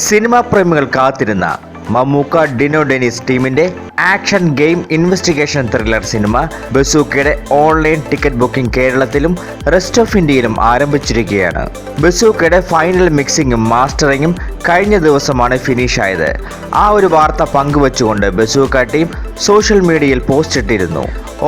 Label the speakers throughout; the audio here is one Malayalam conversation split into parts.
Speaker 1: സിനിമാ പ്രേമികൾ കാത്തിരുന്ന മമ്മൂക്ക ഡിനോ ഡെനിസ് ടീമിന്റെ action game investigation thriller cinema ബസൂക്കയുടെ online ticket booking കേരളത്തിലും റെസ്റ്റ് ഓഫ് ഇന്ത്യയിലും ആരംഭിച്ചിരിക്കുകയാണ്. ബസൂക്കയുടെ ഫൈനൽ മിക്സിംഗും മാസ്റ്ററിങ്ങും കഴിഞ്ഞ ദിവസമാണ് ഫിനിഷ് ആയത്. ആ ഒരു വാർത്ത പങ്കുവച്ചുകൊണ്ട് ബസൂക്ക ടീം സോഷ്യൽ മീഡിയയിൽ പോസ്റ്റ് ഇട്ടിരുന്നു.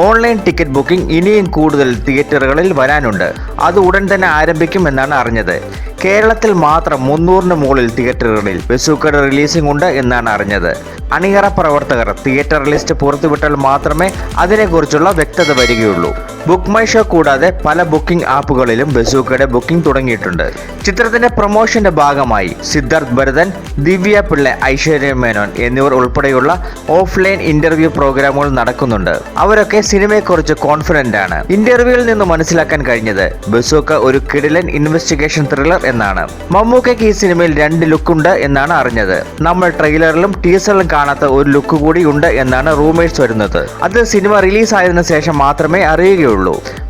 Speaker 1: ഓൺലൈൻ ടിക്കറ്റ് ബുക്കിംഗ് ഇനിയും കൂടുതൽ തിയേറ്ററുകളിൽ വരാനുണ്ട്. അത് ഉടൻ തന്നെ ആരംഭിക്കുമെന്നാണ് അറിഞ്ഞത്. കേരളത്തിൽ മാത്രം മുന്നൂറിന് മുകളിൽ തിയേറ്ററുകളിൽ ബസൂക്കയുടെ റിലീസിംഗ് ഉണ്ട് എന്നാണ് അറിഞ്ഞത്. അണിയറ പ്രവർത്തകർ തിയേറ്റർ ലിസ്റ്റ് പുറത്തുവിട്ടാൽ മാത്രമേ അതിനെക്കുറിച്ചുള്ള വ്യക്തത വരികയുള്ളൂ. ബുക്ക് മൈ ഷോ കൂടാതെ പല ബുക്കിംഗ് ആപ്പുകളിലും ബസൂക്കയുടെ ബുക്കിംഗ് തുടങ്ങിയിട്ടുണ്ട്. ചിത്രത്തിന്റെ പ്രൊമോഷന്റെ ഭാഗമായി സിദ്ധാർത്ഥ് ഭരതൻ ദിവ്യ പിള്ള ഐശ്വര്യ മേനോൻ എന്നിവർ ഉൾപ്പെടെയുള്ള ഓഫ്ലൈൻ ഇന്റർവ്യൂ പ്രോഗ്രാമുകൾ നടക്കുന്നുണ്ട്. അവരൊക്കെ സിനിമയെക്കുറിച്ച് കോൺഫിഡന്റ് ആണ്. ഇന്റർവ്യൂവിൽ നിന്ന് മനസ്സിലാക്കാൻ കഴിഞ്ഞത് ബസൂക്ക ഒരു കിടിലൻ ഇൻവെസ്റ്റിഗേഷൻ ത്രില്ലർ എന്നാണ്. മമ്മൂക്കയ്ക്ക് ഈ സിനിമയിൽ രണ്ട് ലുക്കുണ്ട് എന്നാണ് അറിഞ്ഞത്. നമ്മൾ ട്രെയിലറിലും ടീസറിലും കാണാത്ത ഒരു ലുക്ക് കൂടി ഉണ്ട് എന്നാണ് റൂമേഴ്സ് വരുന്നത്. അത് സിനിമ റിലീസ് ആയതിനു ശേഷം മാത്രമേ അറിയുകയുള്ളൂ.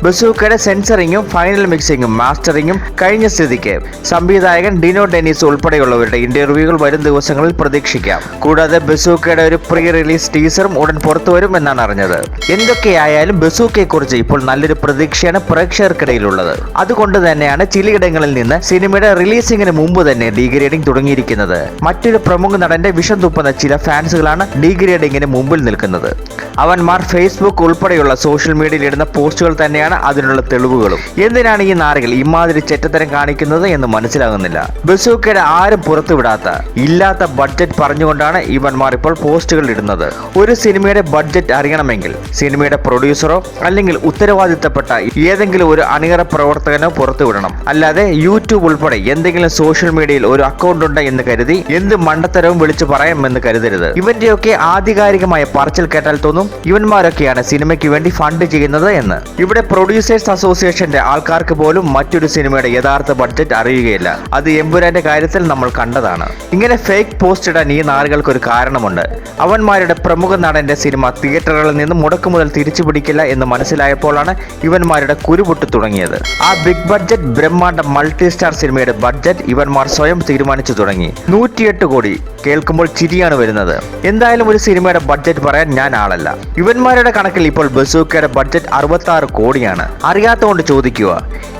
Speaker 1: ബസൂക്കയുടെ സെൻസറിങ്ങും ഫൈനൽ മിക്സിങ്ങും മാസ്റ്ററിങ്ങും കഴിഞ്ഞ സ്ഥിതിക്ക് സംവിധായകൻ ഡിനോ ഡെനിസ് ഉൾപ്പെടെയുള്ളവരുടെ ഇന്റർവ്യൂകൾ വരും ദിവസങ്ങളിൽ പ്രതീക്ഷിക്കാം. കൂടാതെ ബസൂക്കയുടെ ഒരു പ്രീ റിലീസ് ടീസറും ഉടൻ പുറത്തുവരും എന്നാണ് അറിഞ്ഞത്. എന്തൊക്കെയായാലും ബസൂക്കയെ കുറിച്ച് ഇപ്പോൾ നല്ലൊരു പ്രതീക്ഷയാണ് പ്രേക്ഷകർക്കിടയിലുള്ളത്. അതുകൊണ്ട് തന്നെയാണ് ചിലയിടങ്ങളിൽ നിന്ന് സിനിമയുടെ റിലീസിംഗിന് മുമ്പ് തന്നെ ഡീഗ്രേഡിംഗ് തുടങ്ങിയിരിക്കുന്നത്. മറ്റൊരു പ്രമുഖ നടന്റെ വിഷം തുപ്പുന്ന ചില ഫാൻസുകളാണ് ഡീഗ്രേഡിംഗിന് മുമ്പിൽ നിൽക്കുന്നത്. അവന്മാർ ഫേസ്ബുക്ക് ഉൾപ്പെടെയുള്ള സോഷ്യൽ മീഡിയയിൽ ഇടുന്ന പോസ്റ്റുകൾ തന്നെയാണ് അതിനുള്ള തെളിവുകളും. എന്തിനാണ് ഈ നാറികൾ ഇമാതിരി ചെറ്റത്തരം കാണിക്കുന്നത് എന്ന് മനസ്സിലാകുന്നില്ല. ബസൂക്കയുടെ ആരും പുറത്തുവിടാത്ത ഇല്ലാത്ത ബഡ്ജറ്റ് പറഞ്ഞുകൊണ്ടാണ് ഇവന്മാർ ഇപ്പോൾ പോസ്റ്റുകൾ ഇടുന്നത്. ഒരു സിനിമയുടെ ബഡ്ജറ്റ് അറിയണമെങ്കിൽ സിനിമയുടെ പ്രൊഡ്യൂസറോ അല്ലെങ്കിൽ ഉത്തരവാദിത്തപ്പെട്ട ഏതെങ്കിലും ഒരു അണിയറ പ്രവർത്തകനോ പുറത്തുവിടണം. അല്ലാതെ യൂട്യൂബ് ഉൾപ്പെടെ എന്തെങ്കിലും സോഷ്യൽ മീഡിയയിൽ ഒരു അക്കൗണ്ട് ഉണ്ട് എന്ന് കരുതി എന്ത് മണ്ടത്തരവും വിളിച്ചു പറയാമെന്ന് കരുതരുത്. ഇവന്റെയൊക്കെ ആധികാരികമായ പറച്ചിൽ കേട്ടാൽ തോന്നും ഇവന്മാരൊക്കെയാണ് സിനിമയ്ക്ക് വേണ്ടി ഫണ്ട് ചെയ്യുന്നത് എന്ന്. ഇവിടെ പ്രൊഡ്യൂസേഴ്സ് അസോസിയേഷന്റെ ആൾക്കാർക്ക് പോലും മറ്റൊരു സിനിമയുടെ യഥാർത്ഥ ബഡ്ജറ്റ് അറിയുകയില്ല. അത് എമ്പുരാന്റെ കാര്യത്തിൽ നമ്മൾ കണ്ടതാണ്. ഇങ്ങനെ ഫേക്ക് പോസ്റ്റ് ഇടാൻ ഈ നാളുകൾക്ക് ഒരു കാരണമുണ്ട്. അവന്മാരുടെ പ്രമുഖ നടന്റെ സിനിമ തിയേറ്ററുകളിൽ നിന്ന് മുടക്കു മുതൽ തിരിച്ചു പിടിക്കില്ല എന്ന് മനസ്സിലായപ്പോഴാണ് ഇവന്മാരുടെ കുരുപൊട്ട് തുടങ്ങിയത്. ആ ബിഗ് ബഡ്ജറ്റ് ബ്രഹ്മാണ്ഡ മൾട്ടി സ്റ്റാർ സിനിമയുടെ ബഡ്ജറ്റ് ഇവന്മാർ സ്വയം തീരുമാനിച്ചു തുടങ്ങി. നൂറ്റിയെട്ട് കോടി കേൾക്കുമ്പോൾ ചിരിയാണ് വരുന്നത്. എന്തായാലും ഒരു സിനിമയുടെ ബഡ്ജറ്റ് പറയാൻ ഞാൻ ആളല്ല. ഇവന്മാരുടെ കണക്കിൽ ഇപ്പോൾ ബസൂക്കയുടെ ബഡ്ജറ്റ് അറുപത്തി ആറ് കോടിയാണ്. അറിയാത്തതുകൊണ്ട് ചോദിക്കുക.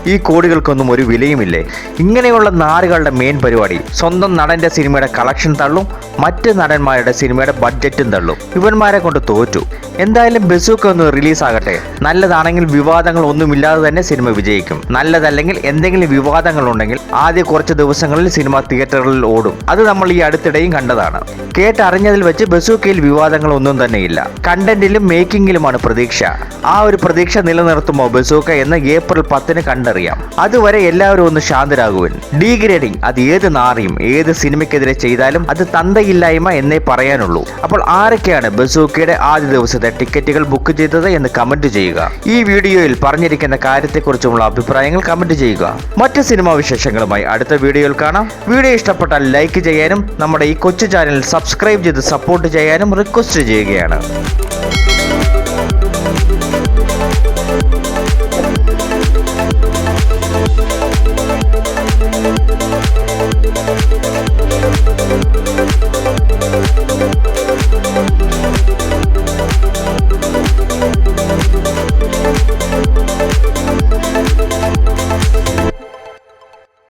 Speaker 1: ഈ കോടികൾക്കൊന്നും ഒരു വിലയുമില്ലേ? ഇങ്ങനെയുള്ള നാറുകളുടെ മെയിൻ പരിപാടി സ്വന്തം നടന്റെ സിനിമയുടെ കളക്ഷൻ തള്ളും മറ്റ് നടന്മാരുടെ സിനിമയുടെ ബഡ്ജറ്റും തള്ളും. ഇവന്മാരെ കൊണ്ട് തോറ്റു. എന്തായാലും ബസൂക്ക ഒന്ന് റിലീസാകട്ടെ നല്ലതാണെങ്കിൽ വിവാദങ്ങൾ ഒന്നുമില്ലാതെ തന്നെ സിനിമ വിജയിക്കും. നല്ലതല്ലെങ്കിൽ എന്തെങ്കിലും വിവാദങ്ങൾ ഉണ്ടെങ്കിൽ ആദ്യ കുറച്ച് ദിവസങ്ങളിൽ സിനിമ തിയേറ്ററുകളിൽ ഓടും. അത് നമ്മൾ ഈ അടുത്തിടെയും കണ്ടതാണ്. കേട്ടറിഞ്ഞതിൽ വെച്ച് ബസൂക്കയിൽ വിവാദങ്ങൾ ഒന്നും തന്നെയില്ല. കണ്ടന്റിലും മേക്കിങ്ങിലുമാണ് പ്രതീക്ഷ. ആ ഒരു പ്രതീക്ഷ നിലനിർത്തുമോ ബസൂക്ക എന്ന് ഏപ്രിൽ പത്തിന് കണ്ടറിയാം. അതുവരെ എല്ലാവരും ഒന്ന് ശാന്തരാകുവൻ. ഡീഗ്രേഡിംഗ് അത് ഏത് നാറിയും ഏത് സിനിമയ്ക്കെതിരെ ചെയ്താലും അത് തന്തയില്ലായ്മ എന്നേ പറയാനുള്ളൂ. അപ്പോൾ ആരൊക്കെയാണ് ബസൂക്കയുടെ ആദ്യ ദിവസത്തെ ടിക്കറ്റുകൾ ബുക്ക് ചെയ്തത് എന്ന് കമന്റ് ചെയ്യുക. ഈ വീഡിയോയിൽ പറഞ്ഞിരിക്കുന്ന കാര്യത്തെക്കുറിച്ചുള്ള അഭിപ്രായങ്ങൾ കമന്റ് ചെയ്യുക. മറ്റ് സിനിമാ വിശേഷങ്ങളുമായി അടുത്ത വീഡിയോയിൽ കാണാം. വീഡിയോ ഇഷ്ടപ്പെട്ടാൽ ലൈക്ക് ചെയ്യാനും നമ്മുടെ ഈ കൊച്ചു ചാനൽ സബ്സ്ക്രൈബ് ചെയ്ത് സപ്പോർട്ട് ചെയ്യാനും റിക്വസ്റ്റ് ചെയ്യുകയാണ്.